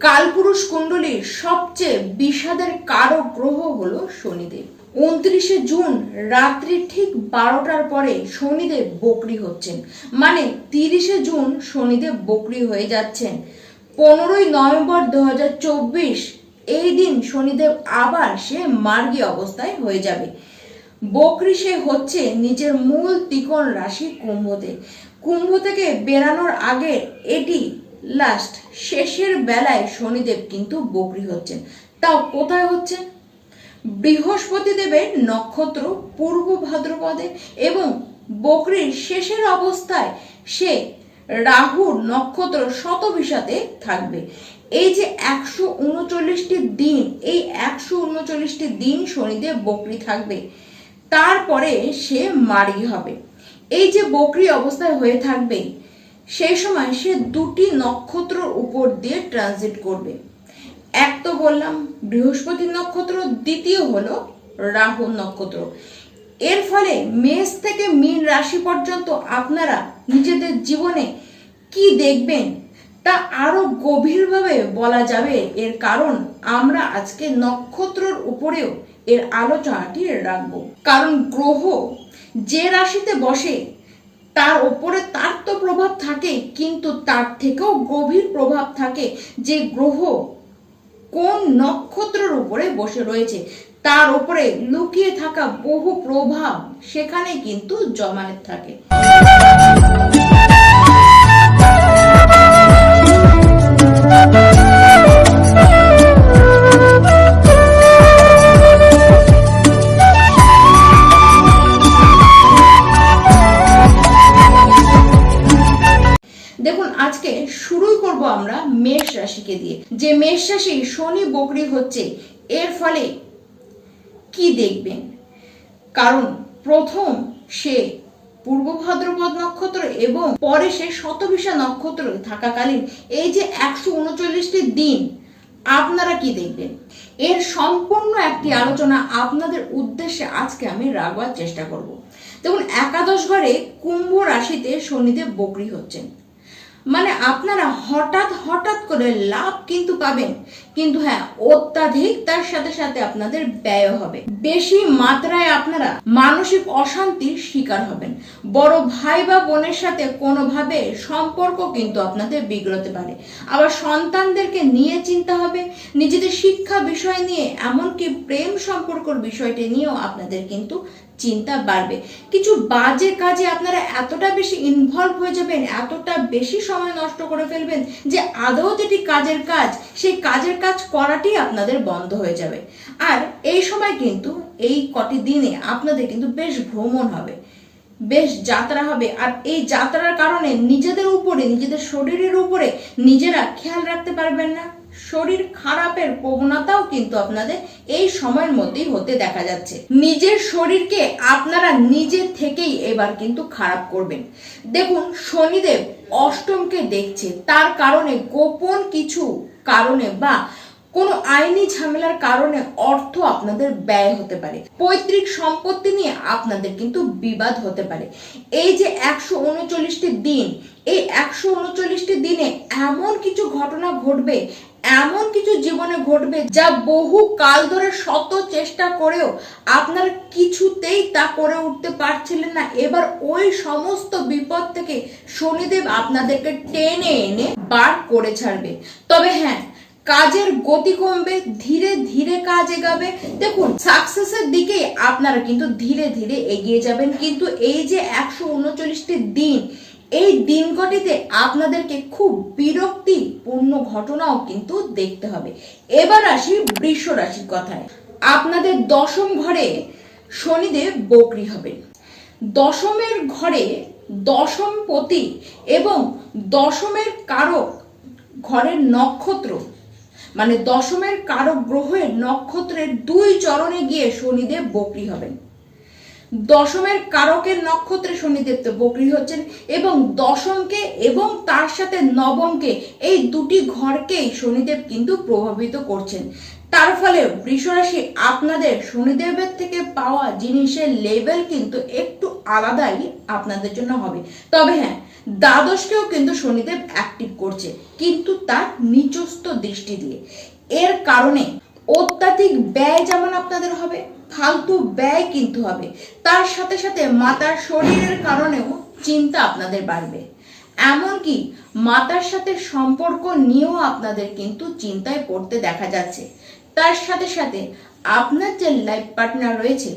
কালপুরুষ কুণ্ডলীর সবচেয়ে বিষাদের কারক গ্রহ হলো শনিদেব। উনত্রিশে জুন রাত্রি ঠিক বারোটার পরে শনিদেব বকরি হচ্ছেন। মানে তিরিশে জুন শনিদেব বকরি হয়ে যাচ্ছেন। পনেরোই নভেম্বর দু হাজার চব্বিশ এই দিন শনিদেব আবার সে মার্গী অবস্থায় হয়ে যাবে। বকরি সে হচ্ছে নিজের মূল ত্রিকোণ রাশি কুম্ভতে কুম্ভ থেকে বেরানোর আগে এটি লাস্ট, শেষের বেলায় শনিদেব কিন্তু বকরি হচ্ছেন। তাও কোথায় হচ্ছে? বৃহস্পতি দেবের নক্ষত্র পূর্ব ভাদ্রপদে এবং বকরির শেষের অবস্থায় সে রাহুর নক্ষত্র শতবিশাতে থাকবে। এই যে একশো উনচল্লিশটি দিন, এই একশো উনচল্লিশটি দিন শনিদেব বকরি থাকবে, তারপরে সে মারি হবে। এই যে বকরি অবস্থায় হয়ে থাকবে সেই সময় সে দুটি নক্ষত্রর উপর দিয়ে ট্রানজিট করবে। এক তো বললাম বৃহস্পতি নক্ষত্র, দ্বিতীয় হলো রাহু নক্ষত্র। এর ফলে মেষ থেকে মীন রাশি পর্যন্ত আপনারা নিজেদের জীবনে কি দেখবেন তা আরও গভীরভাবে বলা যাবে। এর কারণ আমরা আজকে নক্ষত্রর উপরেও এর আলোচনাটি রাখব। কারণ গ্রহ যে রাশিতে বসে তার ওপরে তার তো প্রভাব থাকে, কিন্তু তার থেকেও গভীর প্রভাব থাকে যে গ্রহ কোন নক্ষত্রের উপরে বসে রয়েছে। তার উপরে লুকিয়ে থাকা বহু প্রভাব সেখানে কিন্তু জমানের থাকে। রাশিকে দিয়ে। যে মেষ রাশি শনি বকরি হচ্ছে, এর ফলে কি দেখবেন কারণ প্রথম সে পূর্ব ভাদ্রপদ নক্ষত্র এবং পরে সে শতবিশা নক্ষত্র থাকাকালীন এই যে একশো উনচল্লিশটি দিন, আপনারা কি দেখবেন? এর সম্পূর্ণ একটি আলোচনা আপনাদের উদ্দেশ্যে আজকে আমি রাখবার চেষ্টা করব। দেখুন, একাদশ ঘরে কুম্ভ রাশিতে শনিদেব বকরি হচ্ছেন। মানে আপনারা হঠাৎ হঠাৎ করে লাভ কিন্তু পাবেন। কিন্তু হ্যাঁ অত্যাধিক তার সাথে সাথে আপনাদের ব্যয় হবে। বেশি মাত্রায় আপনারা মানসিক অশান্তির শিকার হবেন। বড় ভাই বা বোনের সাথে কোনোভাবে সম্পর্ক কিন্তু আপনাদের বিগড়তে পারে। আবার সন্তানদেরকে নিয়ে চিন্তা হবে। নিজেদের শিক্ষা বিষয় নিয়ে এমনকি প্রেম সম্পর্কর বিষয়টি নিয়েও আপনাদের কিন্তু চিন্তা বাড়বে। কিছু বাজে কাজে আপনারা এতটা বেশি ইনভলভ হয়ে যাবেন, এতটা বেশি সময় নষ্ট করে ফেলবেন যে আদৌ যেটি কাজের কাজ, সেই কাজের কাজ করাটি আপনাদের বন্ধ হয়ে যাবে। আর এই সময় কিন্তু, এই কটি দিনে আপনাদের কিন্তু বেশ ভ্রমণ হবে, বেশ যাত্রা হবে। আর এই যাত্রার কারণে নিজেদের উপরে, নিজেদের শরীরের উপরে নিজেরা খেয়াল রাখতে পারবেন না। শরীর খারাপের প্রবণতাও কিন্তু আপনাদের এই সময়ের মধ্যেই হতে দেখা যাচ্ছে। নিজের শরীরকে আপনারা নিজে থেকেই এবার কিন্তু খারাপ করবেন। দেখুন, শনিদেব অষ্টমকে দেখছে। তার কারণে গোপন কিছু কারণে বা কোনো আইনি ঝামেলার কারণে অর্থ আপনাদের ব্যয় হতে পারে। পৈতৃক সম্পত্তি নিয়ে আপনাদের কিন্তু বিবাদ হতে পারে। এই যে একশো উনচল্লিশটি দিন, এই একশো উনচল্লিশটি দিনে এমন কিছু ঘটনা ঘটবে এমন কিছু জীবনে ঘটবে যা বহু কাল ধরে শত চেষ্টা করেও আপনার কিছুতেই তা করে উঠতে পারছিলেন না। এবার ওই সমস্ত বিপদ থেকে শনিদেব আপনাদেরকে টেনে এনে বার করে ছাড়বে। তবে হ্যাঁ কাজের গতি কমবে, ধীরে ধীরে কাজ এগাবে। দেখুন সাকসেসের দিকে আপনারা কিন্তু ধীরে ধীরে এগিয়ে যাবেন। কিন্তু এই যে একশো উনচল্লিশটি দিন এই দিনকটিতে আপনাদেরকে খুব বিরক্তিপূর্ণ ঘটনাও কিন্তু দেখতে হবে। এবার আসি বৃষ রাশির কথায়। আপনাদের দশম ঘরে শনিদেব বকরি হবেন। দশমের ঘরে দশম পতি এবং দশমের কারক ঘরের নক্ষত্র মানে দশমের কারক গ্রহের নক্ষত্রের দুই চরণে গিয়ে শনিদেব বকরি হবেন। দশমের কারকের নক্ষত্রে শনিদেব বকরি হচ্ছেন এবং দশমকে এবং তার সাথে নবমকে এই দুটি ঘরকেই শনিদেব কিন্তু প্রভাবিত করছেন। তার ফলে বৃষরাশি আপনাদের শনিদেবের থেকে পাওয়া জিনিসের লেভেল কিন্তু একটু আলাদাই আপনাদের জন্য হবে। তবে হ্যাঁ দ্বাদশকেও কিন্তু শনিদেব অ্যাক্টিভ করছে, কিন্তু তার নিচস্থ দৃষ্টি দিয়ে। এর কারণে অত্যাধিক ব্যয় যেমন আপনাদের হবে ফালতু ব্যয় কিন্তু হবে। তার সাথে সাথে মাতার শরীরের কারণেও চিন্তা আপনাদের বাড়বে। এমনকি মাতার সাথে সম্পর্ক নিয়েও আপনাদের কিন্তু চিন্তায় পড়তে দেখা যাচ্ছে। তার সাথে সাথে আপনার যে লাইফ পার্টনার রয়েছে,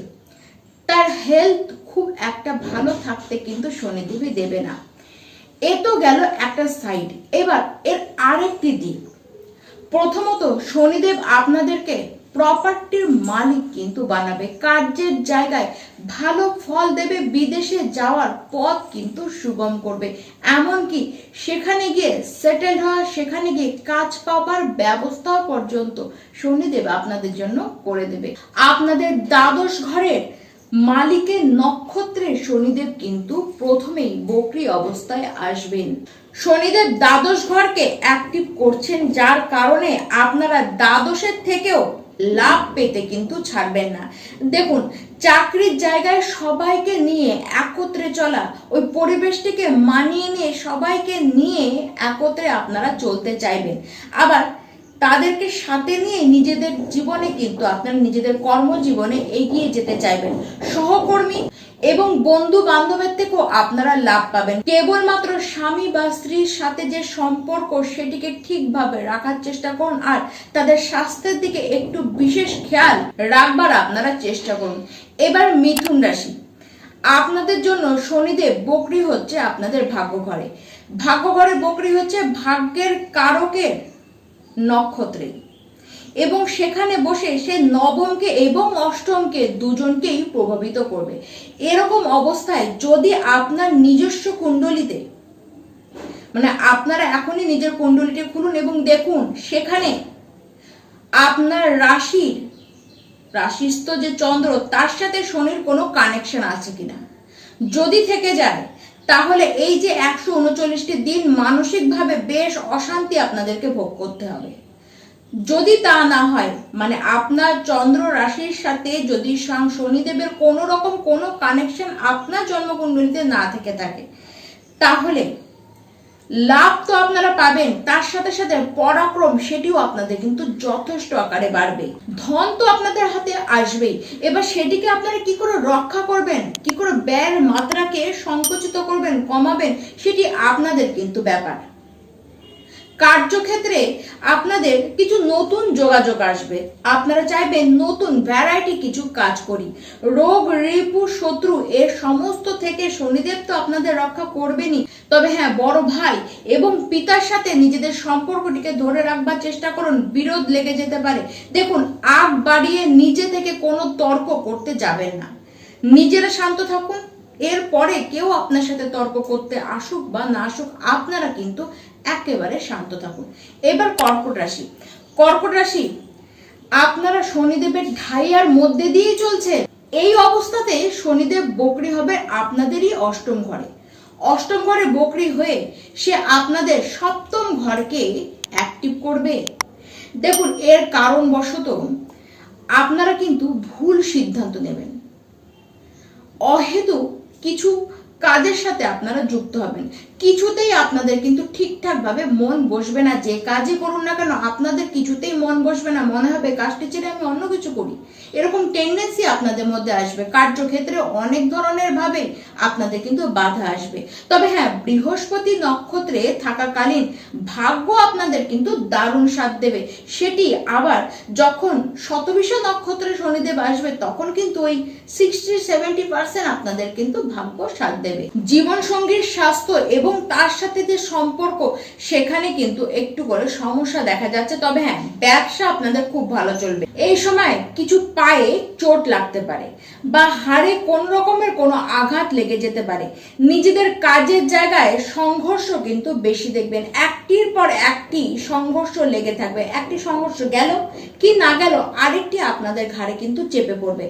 তার হেলথ খুব একটা ভালো থাকতে কিন্তু শনিদেবী দেবে না। এ তো গেল একটা সাইড এবার এর আরেকটি দিক। প্রথমত শনিদেব আপনাদেরকে প্রপার্টির মালিক কিন্তু বানাবে। কার্যের জায়গায় ভালো ফল দেবে, বিদেশে যাওয়ার পথ কিন্তু সুগম করবে। এমনকি সেখানে গিয়ে সেটেল হওয়া সেখানে গিয়ে কাজ পাওয়ার ব্যবস্থাও পর্যন্ত শনিদেব আপনাদের জন্য করে দেবে। আপনাদের দ্বাদশ ঘরের মালিকের নক্ষত্রে শনিদেব কিন্তু প্রথমেই বকরি অবস্থায় আসবেন। শনিদেব দ্বাদশ ঘরকে অ্যাক্টিভ করছেন, যার কারণে আপনারা দ্বাদশের থেকেও লাভ পেতে কিন্তু ছাড়বেন না। দেখুন, চাকরির জায়গায় সবাইকে নিয়ে একত্রে চলা, ওই পরিবেশটিকে মানিয়ে নিয়ে সবাইকে নিয়ে একত্রে আপনারা চলতে চাইবেন। আবার তাদেরকে সাথে নিয়ে নিজেদের জীবনে কিন্তু আপনারা নিজেদের কর্মজীবনে এগিয়ে যেতে চাইবেন। সহকর্মী এবং বন্ধু বান্ধবের থেকেও আপনারা লাভ পাবেন। কেবলমাত্র স্বামী বা স্ত্রীর সাথে যে সম্পর্ক, সেটিকে ঠিকভাবে রাখার চেষ্টা করুন আর তাদের স্বাস্থ্যের দিকে একটু বিশেষ খেয়াল রাখবার আপনারা চেষ্টা করুন। এবার মিথুন রাশি। আপনাদের জন্য শনিদেব বকরি হচ্ছে আপনাদের ভাগ্য ঘরে ভাগ্য ঘরে বকরি হচ্ছে ভাগ্যের কারকের নক্ষত্রে। এবং সেখানে বসে সে নবমকে এবং অষ্টমকে দুজনকেই প্রভাবিত করবে। এরকম অবস্থায় যদি আপনার নিজস্ব কুণ্ডলিতে মানে আপনারা এখনই নিজের কুণ্ডলিটি খুলুন এবং দেখুন, সেখানে আপনার রাশির, রাশিস্থ যে চন্দ্র, তার সাথে শনির কোনো কানেকশন আছে কিনা। যদি থেকে যায়, তাহলে এই যে একশো উনচল্লিশটি দিন মানসিকভাবে বেশ অশান্তি আপনাদেরকে ভোগ করতে হবে। যদি তা না হয় মানে আপনার চন্দ্র রাশির সাথে যদি শনিদেবের কোনো রকম কোনো কানেকশন আপনার জন্মকুণ্ডলিতে না থেকে থাকে, তাহলে লাভ তো আপনারা পাবেন, তার সাথে সাথে পরাক্রম সেটিও আপনাদের কিন্তু যথেষ্ট আকারে বাড়বে। ধন তো আপনাদের হাতে আসবেই। এবার সেটিকে আপনারা কি করে রক্ষা করবেন, কি করে ব্যয়ের মাত্রাকে সংকুচিত করবেন, কমাবেন, সেটি আপনাদের কিন্তু ব্যাপার। কার্যক্ষেত্রে আপনাদের কিছু নতুন যোগাযোগ আসবে। আপনারা চাইবেন নতুন ভ্যারাইটি কিছু কাজ করি। রোগ, রিপু, শত্রু, এর সমস্ত থেকে শনিদেব তো আপনাদের রক্ষা করবেনই। তবে হ্যাঁ বড় ভাই এবং পিতার সাথে নিজেদের সম্পর্কটিকে ধরে রাখবার চেষ্টা করুন। বিরোধ লেগে যেতে পারে। দেখুন, আগ বাড়িয়ে নিজে থেকে কোনো তর্ক করতে যাবেন না। নিজেরা শান্ত থাকুন। এরপরে কেউ আপনার সাথে তর্ক করতে আসুক বা না আসুক, আপনারা কিন্তু একেবারে শান্ত থাকুন। এবার কর্কট রাশি। কর্কট রাশি, আপনারা শনিদেবের ঢাইয়ার মধ্যে দিয়েই চলছে। এই অবস্থাতে শনিদেব বকরি হবে আপনাদেরই অষ্টম ঘরে। অষ্টম ঘরে বকরি হয়ে সে আপনাদের সপ্তম ঘরকে অ্যাক্টিভ করবে। দেখুন, এর কারণ কারণবশত আপনারা কিন্তু ভুল সিদ্ধান্ত নেবেন। অহেতু কিছু কাজের সাথে আপনারা যুক্ত হবেন। কিছুতেই আপনাদের কিন্তু ঠিকঠাক ভাবে মন বসবে না। যে কাজই করুন না কেন, আপনাদের কিছুতেই মন বসবে না। মনে হবে, কাজটি ছেড়ে আমি অন্য কিছু করি। এরকম টেন্ডেন্সি আপনাদের মধ্যে আসবে। কার্যক্ষেত্রে অনেক ধরনের ভাবে আপনাদের কিন্তু বাধা আসবে। তবে হ্যাঁ বৃহস্পতি নক্ষত্রে থাকাকালীন ভাগ্য আপনাদের কিন্তু দারুণ সাথ দেবে। সেটি আবার যখন শতবিশা নক্ষত্রে শনিদেব আসবে, তখন কিন্তু ওই সিক্সটি সেভেন্টি পার্সেন্ট আপনাদের কিন্তু ভাগ্য সাথ দেবে। জীবন সঙ্গীর স্বাস্থ্য এবং তার সাথে যে সম্পর্ক, সেখানে কিন্তু একটু করে সমস্যা দেখা যাচ্ছে। তবে হ্যাঁ ব্যবসা আপনাদের খুব ভালো চলবে। এই সময় কিছু পায়ে চোট লাগতে পারে বা হাড়ে কোন রকমের কোনো আঘাত লেগে যেতে পারে। নিজেদের কাজের জায়গায় সংঘর্ষ কিন্তু বেশি দেখবেন। একটির পর একটি সংঘর্ষ লেগে থাকবে। একটি সংঘর্ষ গেল কি না গেল, আরেকটি আপনাদের ঘাড়ে কিন্তু চেপে পড়বে।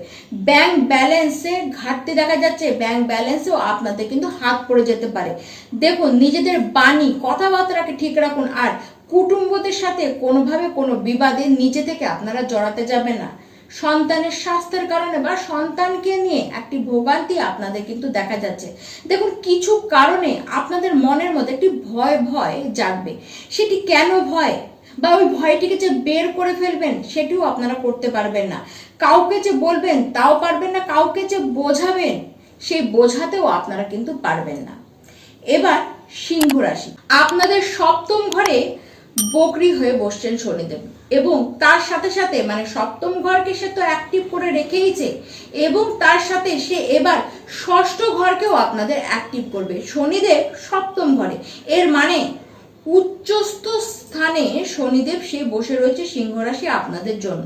ব্যাংক ব্যালেন্সে ঘাটতি দেখা যাচ্ছে। ব্যাংক ব্যালেন্সেও আপনাদের কিন্তু হাত পড়ে যেতে পারে। দেখুন, নিজেদের বাণী কথাবার্তাকে ঠিক রাখুন, আর কুটুম্বদের সাথে কোনোভাবে কোনো বিবাদে নিজে থেকে আপনারা জড়াতে যাবে না। সন্তানের স্বাস্থ্যের কারণে বা সন্তানকে নিয়ে একটি ভোগান্তি আপনাদের কিন্তু দেখা যাচ্ছে। দেখুন, কিছু কারণে আপনাদের মনের মধ্যে একটি ভয় ভয় জাগবে। সেটি কেন ভয়? বা ওই ভয়টিকে যে বের করে ফেলবেন, সেটিও আপনারা করতে পারবেন না। কাউকে যে বলবেন, তাও পারবেন না। কাউকে যে বোঝাবেন সেই বোঝাতেও আপনারা কিন্তু পারবেন না। এবার সিংহ রাশি। আপনাদের সপ্তম ঘরে বকরি হয়ে বসছেন শনিদেব এবং তার সাথে সাথে মানে সপ্তম ঘরকে সে তো অ্যাক্টিভ করে রেখেইছে এবং তার সাথে সে এবার ষষ্ঠ ঘরকেও আপনাদের অ্যাক্টিভ করবে। শনিদেব সপ্তম ঘরে। এর মানে উচ্চস্থ স্থানে শনিদেব সে বসে রয়েছে সিংহ রাশি আপনাদের জন্য।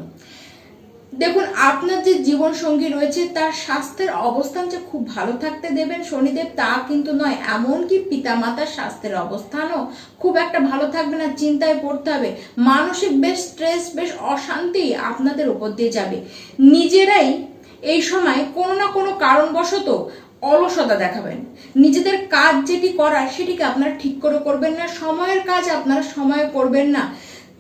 দেখুন, আপনার যে জীবন সঙ্গী রয়েছে, তার স্বাস্থ্যের অবস্থান যে খুব ভালো থাকতে দেবেন শনিদেব, তা কিন্তু নয়। এমনকি পিতামাতার স্বাস্থ্যের অবস্থানও খুব একটা ভালো থাকবে না, চিন্তায় পড়তে হবে। মানসিক বেশ স্ট্রেস বেশ অশান্তি আপনাদের উপর দিয়ে যাবে। নিজেরাই এই সময় কোনো না কোনো কারণবশত অলসতা দেখাবেন। নিজেদের কাজ যেটি করার, সেটিকে আপনারা ঠিক করে করবেন না। সময়ের কাজ আপনারা সময়ে করবেন না।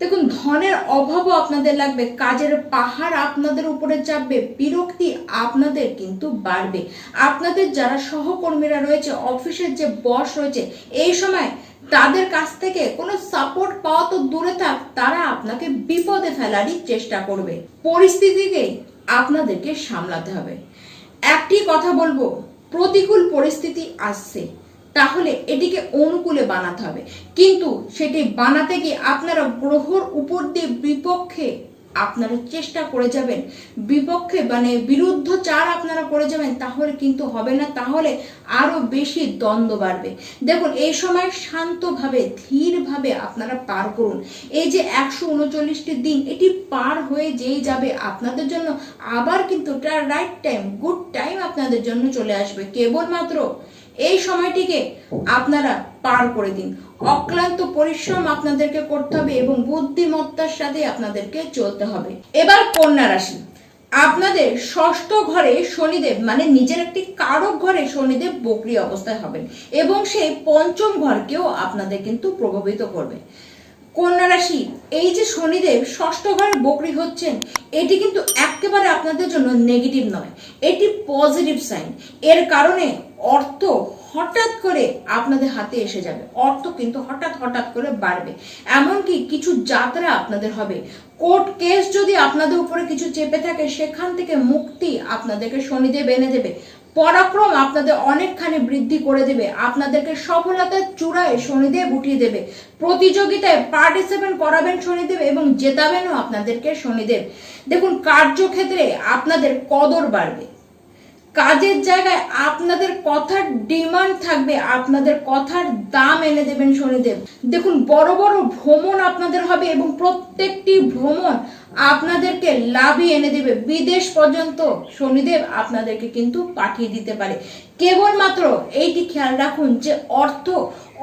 দেখুন, ধনের অভাবও আপনাদের লাগবে, কাজের পাহাড় আপনাদের উপরে চাপবে, বিরক্তি আপনাদের কিন্তু বাড়বে। আপনাদের যারা সহকর্মীরা রয়েছে, অফিসের যে বস রয়েছে, এই সময় তাদের কাছ থেকে কোনো সাপোর্ট পাওয়া তো দূরে থাক, তারা আপনাকে বিপদে ফেলারই চেষ্টা করবে। পরিস্থিতিকে আপনাদেরকে সামলাতে হবে। একটি কথা বলব, প্রতিকূল পরিস্থিতি আসছে। তাহলে এটিকে অনুকূলে বানাতে হবে। কিন্তু সেটি বানাতে গিয়ে আপনারা গ্রহর উপর দিয়ে বিপক্ষে আপনারা চেষ্টা করে যাবেন। বিপক্ষে মানে বিরুদ্ধ চার আপনারা করে যাবেন, তাহলে কিন্তু হবে না। তাহলে আরও বেশি দ্বন্দ্ব বাড়বে। দেখুন, এই সময় শান্তভাবে, ধীরভাবে আপনারা পার করুন। এই যে একশো উনচল্লিশটি দিন, এটি পার হয়ে যেই যাবে আপনাদের জন্য, আবার কিন্তু রাইট টাইম গুড টাইম আপনাদের জন্য চলে আসবে। কেবলমাত্র এই সময়টিকে আপনারা পার করে দিন। অক্লান্ত পরিশ্রম আপনাদেরকে করতে হবে এবং বুদ্ধিমত্তার সাথে আপনাদেরকে চলতে হবে। এবার কন্যা রাশি। আপনাদের ষষ্ঠ ঘরে শনিদেব মানে নিজের একটি কারক ঘরে শনিদেব বকরি অবস্থায় হবেন এবং সেই পঞ্চম ঘরকেও আপনাদের কিন্তু প্রভাবিত করবে। কন্যা রাশি, এই যে শনিদেব ষষ্ঠ ঘরে বকরি হচ্ছেন, এটি কিন্তু একেবারে আপনাদের জন্য নেগেটিভ নয়। এটি পজিটিভ সাইন এর কারণে অর্থ হঠাৎ করে আপনাদের হাতে এসে যাবে। অর্থ কিন্তু হঠাৎ হঠাৎ করে বাড়বে। এমনকি কিছু যাত্রা আপনাদের হবে। কোর্ট কেস যদি আপনাদের উপরে কিছু চেপে থাকে, সেখান থেকে মুক্তি আপনাদেরকে শনিদেব এনে দেবে। পরাক্রম আপনাদের অনেকখানি বৃদ্ধি করে দেবে। আপনাদেরকে সফলতার চূড়ায় শনিদেব উঠিয়ে দেবে। প্রতিযোগিতায় পার্টিসিপেন্ট করাবেন শনিদেব এবং জেতাবেনও আপনাদেরকে শনিদেব। দেখুন, কার্যক্ষেত্রে আপনাদের কদর বাড়বে। কাজের জায়গায় আপনাদের কথার ডিমান্ড থাকবে, আপনাদের কথার দাম এনে দেবেন শনিদেব। দেখুন, বড় বড় ভ্রমণ আপনাদের হবে এবং প্রত্যেকটি ভ্রমণ আপনাদেরকে লাভই এনে দেবে। বিদেশ পর্যন্ত শনিদেব আপনাদেরকে কিন্তু পাঠিয়ে দিতে পারে। কেবলমাত্র এইটি খেয়াল রাখুন যে অর্থ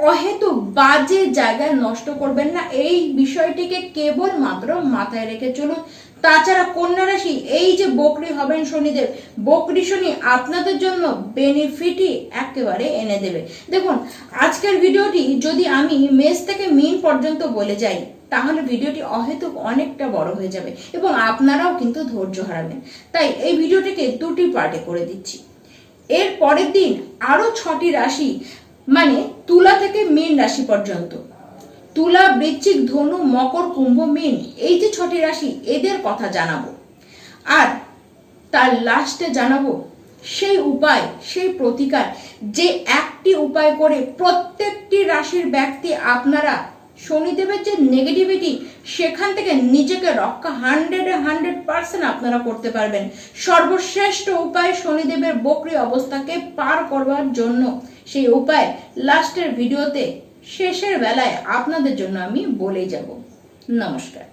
অহেতু বাজে জায়গায় নষ্ট করবেন না। এই বিষয়টিকে কেবলমাত্র মাথায় রেখে চলুন। তাছাড়া কন্যা রাশি এই যে বকরি হবেন শনিদেব, বকরি শনি আপনাদের জন্য বেনিফিটই একেবারে এনে দেবে। দেখুন, আজকের ভিডিওটি যদি আমি মেষ থেকে মিন পর্যন্ত বলে যাই, তাহলে ভিডিওটি অহেতুক অনেকটা বড় হয়ে যাবে এবং আপনারাও কিন্তু ধৈর্য হারাবেন। তাই এই ভিডিওটিকে দুটি পার্টে করে দিচ্ছি। এর পরের দিন আরও ছটি রাশি মানে তুলা থেকে মীন রাশি পর্যন্ত। তুলা, বৃশ্চিক, ধনু, মকর, কুম্ভ, মীন, এই যে ছটি রাশি, এদের কথা জানাব। আর তার লাস্টে জানাব, সেই উপায়, সেই প্রতিকার, যে একটি উপায় করে প্রত্যেকটি রাশির ব্যক্তি আপনারা শনিদেবের যে নেগেটিভিটি সেখান থেকে নিজেকে রক্ষা হান্ড্রেডে হান্ড্রেড পার্সেন্ট আপনারা করতে পারবেন। সর্বশ্রেষ্ঠ উপায় শনিদেবের বকরি অবস্থাকে পার করবার জন্য। সেই উপায় লাস্টের ভিডিওতে শেষের বেলায় আপনাদের জন্য আমি বলেই যাব। নমস্কার।